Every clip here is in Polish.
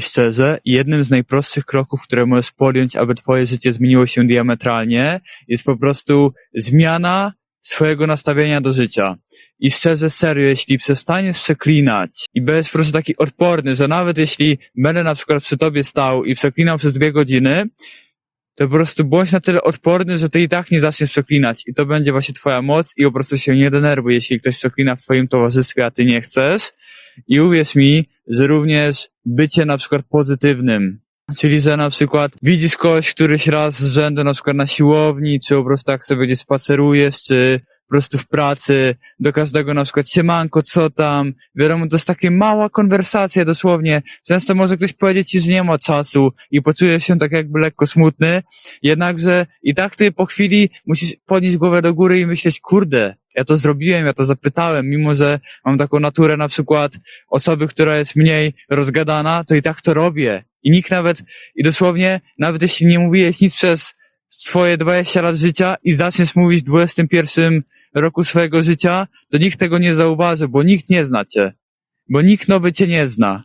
Szczerze, jednym z najprostszych kroków, które możesz podjąć, aby twoje życie zmieniło się diametralnie, jest po prostu zmiana swojego nastawienia do życia. I szczerze, serio, jeśli przestaniesz przeklinać i będziesz po prostu taki odporny, że nawet jeśli będę na przykład przy tobie stał i przeklinał przez dwie godziny, to po prostu bądź na tyle odporny, że ty i tak nie zaczniesz przeklinać. I to będzie właśnie twoja moc i po prostu się nie denerwuj, jeśli ktoś przeklina w twoim towarzystwie, a ty nie chcesz. I uwierz mi, że również bycie na przykład pozytywnym, czyli że na przykład widzisz kogoś któryś raz z rzędu na przykład na siłowni, czy po prostu jak sobie gdzieś spacerujesz, czy po prostu w pracy, do każdego na przykład siemanko, co tam, wiadomo, to jest takie mała konwersacja dosłownie, często może ktoś powiedzieć ci, że nie ma czasu i poczujesz się tak jakby lekko smutny, jednakże i tak ty po chwili musisz podnieść głowę do góry i myśleć, kurde, ja to zrobiłem, ja to zapytałem, mimo że mam taką naturę na przykład osoby, która jest mniej rozgadana, to i tak to robię. I nikt nawet, i dosłownie, nawet jeśli nie mówiłeś nic przez swoje 20 lat życia i zaczniesz mówić w 21 roku swojego życia, to nikt tego nie zauważy, bo nikt nie zna cię. Bo nikt nowy cię nie zna.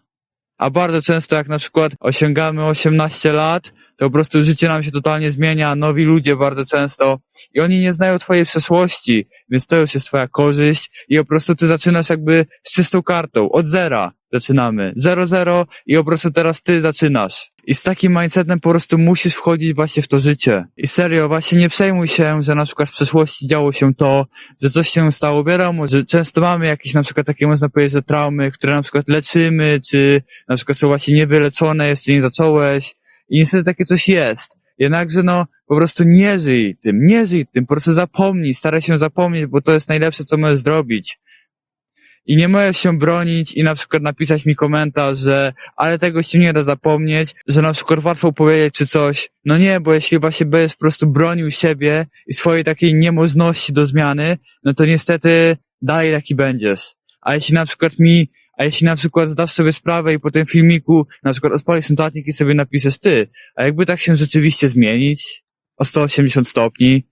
A bardzo często jak na przykład osiągamy 18 lat, to po prostu życie nam się totalnie zmienia, nowi ludzie bardzo często i oni nie znają twojej przeszłości, więc to już jest twoja korzyść i po prostu ty zaczynasz jakby z czystą kartą, od zera zaczynamy, zero zero i po prostu teraz ty zaczynasz. I z takim mindsetem po prostu musisz wchodzić właśnie w to życie. I serio, właśnie nie przejmuj się, że na przykład w przeszłości działo się to, że coś się stało. Wiadomo, że często mamy jakieś na przykład takie można powiedzieć, że traumy, które na przykład leczymy, czy na przykład są właśnie niewyleczone, jeszcze nie zacząłeś. I niestety takie coś jest. Jednakże no, po prostu nie żyj tym, nie żyj tym, po prostu zapomnij, staraj się zapomnieć, bo to jest najlepsze, co możesz zrobić. I nie możesz się bronić i na przykład napisać mi komentarz, że ale tego się nie da zapomnieć, że na przykład łatwo powiedzieć czy coś. No nie, bo jeśli właśnie będziesz po prostu bronił siebie i swojej takiej niemożności do zmiany, no to niestety dalej taki będziesz. A jeśli na przykład mi, a jeśli na przykład zdasz sobie sprawę i po tym filmiku na przykład odpalisz notatnik i sobie napiszesz ty, a jakby tak się rzeczywiście zmienić o 180 stopni,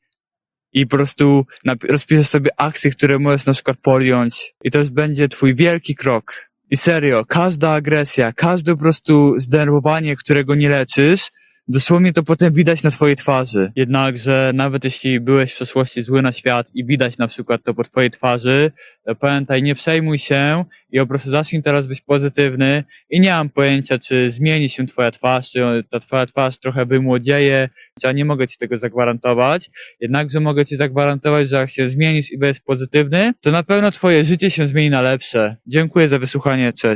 i po prostu rozpiszesz sobie akcje, które możesz na przykład podjąć i to będzie twój wielki krok. I serio, każda agresja, każde po prostu zdenerwowanie, którego nie leczysz, dosłownie to potem widać na twojej twarzy. Jednakże nawet jeśli byłeś w przeszłości zły na świat i widać na przykład to po twojej twarzy, to pamiętaj, nie przejmuj się i po prostu zacznij teraz być pozytywny i nie mam pojęcia, czy zmieni się twoja twarz, czy ta twoja twarz trochę wymłodzieje, czy ja nie mogę ci tego zagwarantować, jednakże mogę ci zagwarantować, że jak się zmienisz i będziesz pozytywny, to na pewno twoje życie się zmieni na lepsze. Dziękuję za wysłuchanie, cześć.